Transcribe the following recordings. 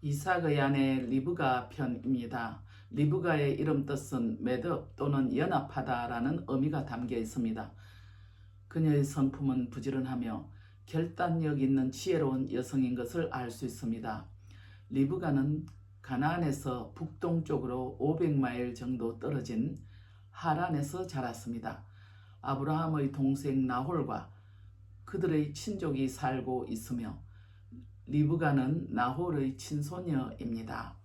이삭의 아내 리브가 편입니다. 리브가의 이름 뜻은 매듭 또는 연합하다라는 의미가 담겨 있습니다. 그녀의 성품은 부지런하며 결단력 있는 지혜로운 여성인 것을 알 수 있습니다. 리브가는 가나안에서 북동쪽으로 500마일 정도 떨어진 하란에서 자랐습니다. 아브라함의 동생 나홀과 그들의 친족이 살고 있으며 리브가는 나홀의 친손녀입니다.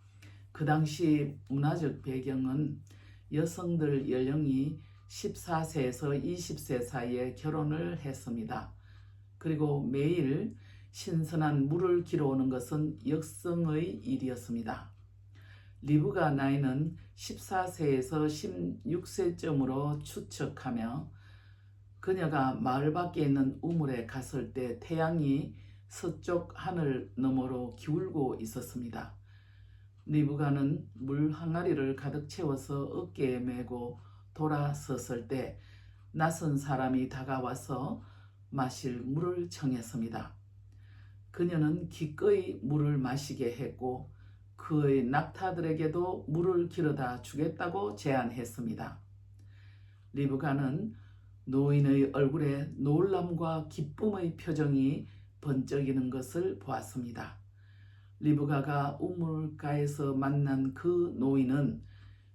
그 당시 문화적 배경은 여성들 연령이 14세에서 20세 사이에 결혼을 했습니다. 그리고 매일 신선한 물을 길어오는 것은 역성의 일이었습니다. 리브가 나이는 14세에서 16세쯤으로 추측하며 그녀가 마을 밖에 있는 우물에 갔을 때 태양이 서쪽 하늘 너머로 기울고 있었습니다. 리브가는 물 항아리를 가득 채워서 어깨에 메고 돌아섰을 때 낯선 사람이 다가와서 마실 물을 청했습니다. 그녀는 기꺼이 물을 마시게 했고 그의 낙타들에게도 물을 길어다 주겠다고 제안했습니다. 리브가는 노인의 얼굴에 놀람과 기쁨의 표정이 번쩍이는 것을 보았습니다. 리브가가 우물가에서 만난 그 노인은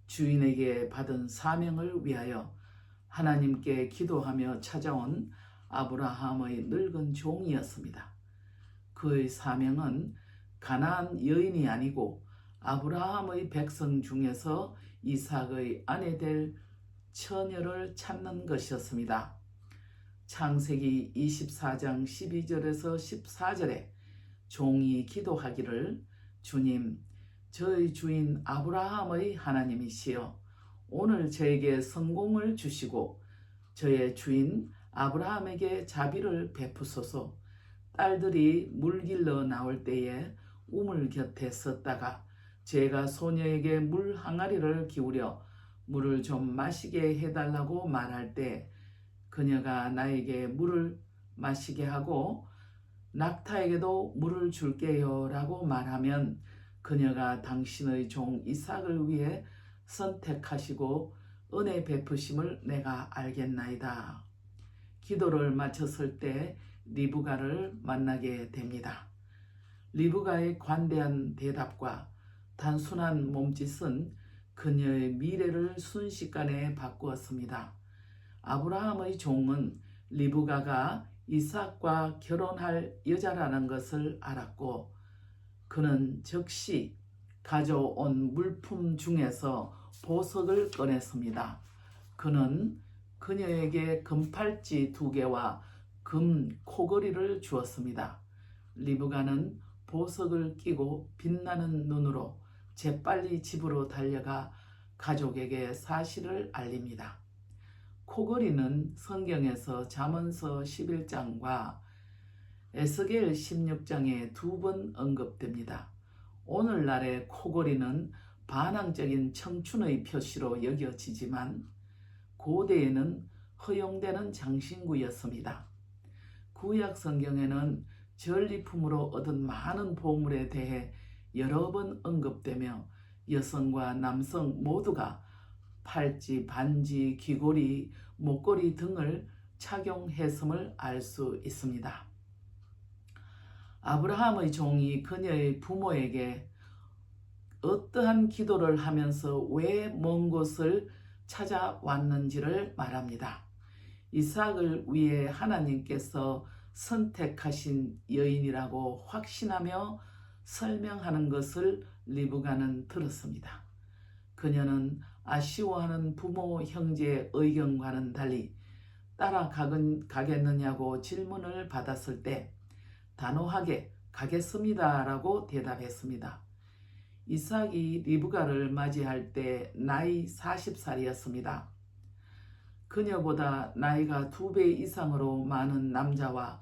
주인에게 받은 사명을 위하여 하나님께 기도하며 찾아온 아브라함의 늙은 종이었습니다. 그의 사명은 가나안 여인이 아니고 아브라함의 백성 중에서 이삭의 아내 될 처녀를 찾는 것이었습니다. 창세기 24장 12절에서 14절에 종이 기도하기를 주님 저희 주인 아브라함의 하나님이시여 오늘 저에게 성공을 주시고 저의 주인 아브라함에게 자비를 베푸소서. 딸들이 물길러 나올 때에 우물 곁에 섰다가 제가 소녀에게 물 항아리를 기울여 물을 좀 마시게 해달라고 말할 때 그녀가 나에게 물을 마시게 하고 낙타에게도 물을 줄게요 라고 말하면 그녀가 당신의 종 이삭을 위해 선택하시고 은혜 베푸심을 내가 알겠나이다. 기도를 마쳤을 때 리브가를 만나게 됩니다. 리브가의 관대한 대답과 단순한 몸짓은 그녀의 미래를 순식간에 바꾸었습니다. 아브라함의 종은 리브가가 이삭과 결혼할 여자라는 것을 알았고 그는 즉시 가져온 물품 중에서 보석을 꺼냈습니다. 그는 그녀에게 금팔찌 두 개와 금 코걸이를 주었습니다. 리브가는 보석을 끼고 빛나는 눈으로 재빨리 집으로 달려가 가족에게 사실을 알립니다. 코걸이는 성경에서 잠언서 11장과 에스겔 16장에 두 번 언급됩니다. 오늘날의 코걸이는 반항적인 청춘의 표시로 여겨지지만 고대에는 허용되는 장신구였습니다. 구약 성경에는 전리품으로 얻은 많은 보물에 대해 여러 번 언급되며 여성과 남성 모두가 팔찌, 반지, 귀걸이, 목걸이 등을 착용했음을 알 수 있습니다. 아브라함의 종이 그녀의 부모에게 어떠한 기도를 하면서 왜 먼 곳을 찾아왔는지를 말합니다. 이삭을 위해 하나님께서 선택하신 여인이라고 확신하며 설명하는 것을 리브가는 들었습니다. 그녀는 아쉬워하는 부모 형제의 의견과는 달리 따라가겠느냐고 질문을 받았을 때 단호하게 가겠습니다 라고 대답했습니다. 이삭이 리브가를 맞이할 때 나이 40살이었습니다. 그녀보다 나이가 두 배 이상으로 많은 남자와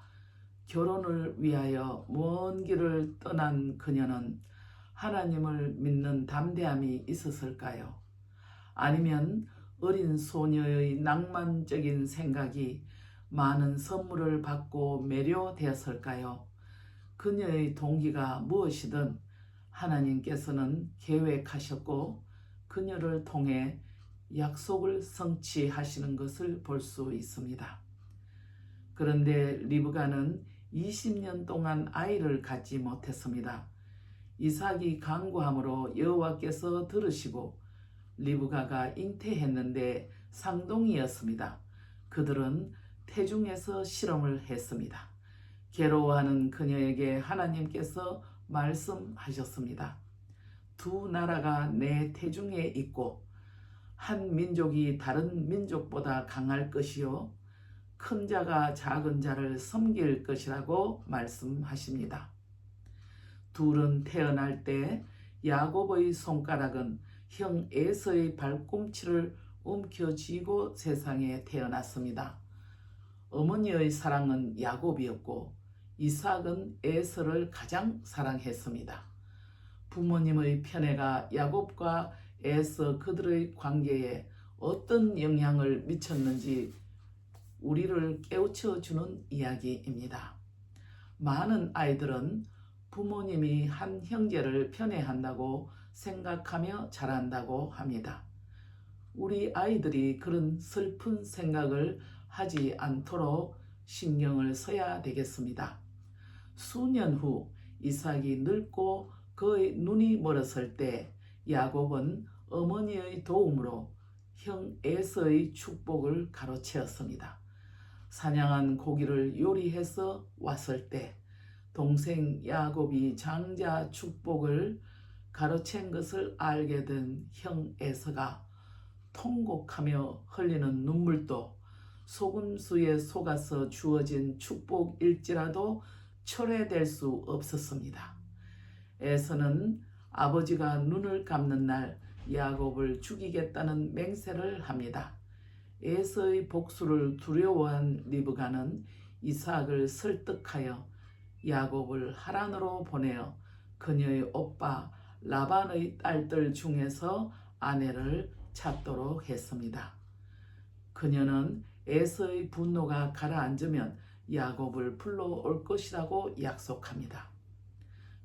결혼을 위하여 먼 길을 떠난 그녀는 하나님을 믿는 담대함이 있었을까요? 아니면 어린 소녀의 낭만적인 생각이 많은 선물을 받고 매료되었을까요? 그녀의 동기가 무엇이든 하나님께서는 계획하셨고 그녀를 통해 약속을 성취하시는 것을 볼 수 있습니다. 그런데 리브가는 20년 동안 아이를 갖지 못했습니다. 이삭이 강구함으로 여호와께서 들으시고 리브가가 잉태했는데 상동이었습니다. 그들은 태중에서 실험을 했습니다. 괴로워하는 그녀에게 하나님께서 말씀하셨습니다. 두 나라가 내 태중에 있고 한 민족이 다른 민족보다 강할 것이요 큰 자가 작은 자를 섬길 것이라고 말씀하십니다. 둘은 태어날 때 야곱의 손가락은 형 에서의 발꿈치를 움켜쥐고 세상에 태어났습니다. 어머니의 사랑은 야곱이었고 이삭은 에서를 가장 사랑했습니다. 부모님의 편애가 야곱과 에서 그들의 관계에 어떤 영향을 미쳤는지 우리를 깨우쳐 주는 이야기입니다. 많은 아이들은 부모님이 한 형제를 편애한다고 생각하며 자란다고 합니다. 우리 아이들이 그런 슬픈 생각을 하지 않도록 신경을 써야 되겠습니다. 수년 후 이삭이 늙고 그의 눈이 멀었을 때 야곱은 어머니의 도움으로 형 에서의 축복을 가로채었습니다. 사냥한 고기를 요리해서 왔을 때 동생 야곱이 장자 축복을 가로챈 것을 알게 된 형 에서가 통곡하며 흘리는 눈물도 소금수에 속아서 주어진 축복일지라도 철회될 수 없었습니다. 에서는 아버지가 눈을 감는 날 야곱을 죽이겠다는 맹세를 합니다. 에서의 복수를 두려워한 리브가는 이삭을 설득하여 야곱을 하란으로 보내어 그녀의 오빠 라반의 딸들 중에서 아내를 찾도록 했습니다. 그녀는 에서의 분노가 가라앉으면 야곱을 불러올 것이라고 약속합니다.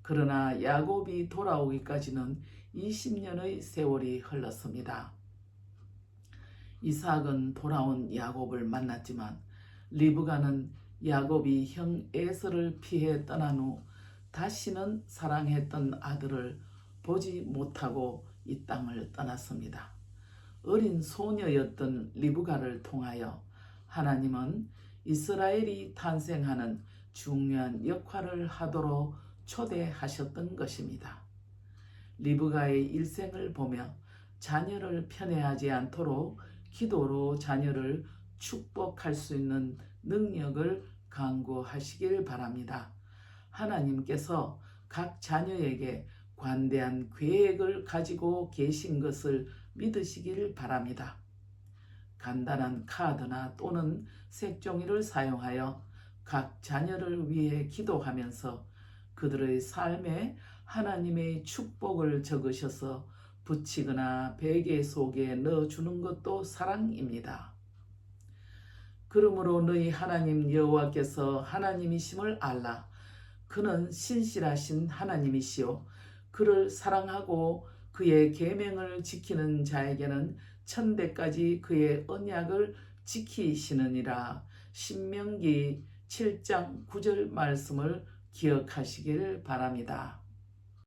그러나 야곱이 돌아오기까지는 20년의 세월이 흘렀습니다. 이삭은 돌아온 야곱을 만났지만 리브가는 야곱이 형 에서를 피해 떠난 후 다시는 사랑했던 아들을 보지 못하고 이 땅을 떠났습니다. 어린 소녀였던 리브가를 통하여 하나님은 이스라엘이 탄생하는 중요한 역할을 하도록 초대하셨던 것입니다. 리브가의 일생을 보며 자녀를 편애하지 않도록 기도로 자녀를 축복할 수 있는 능력을 강구하시길 바랍니다. 하나님께서 각 자녀에게 관대한 계획을 가지고 계신 것을 믿으시길 바랍니다. 간단한 카드나 또는 색종이를 사용하여 각 자녀를 위해 기도하면서 그들의 삶에 하나님의 축복을 적으셔서 붙이거나 베개 속에 넣어주는 것도 사랑입니다. 그러므로 너희 하나님 여호와께서 하나님이심을 알라. 그는 신실하신 하나님이시요 그를 사랑하고 그의 계명을 지키는 자에게는 천대까지 그의 언약을 지키시느니라. 신명기 7장 9절 말씀을 기억하시길 바랍니다.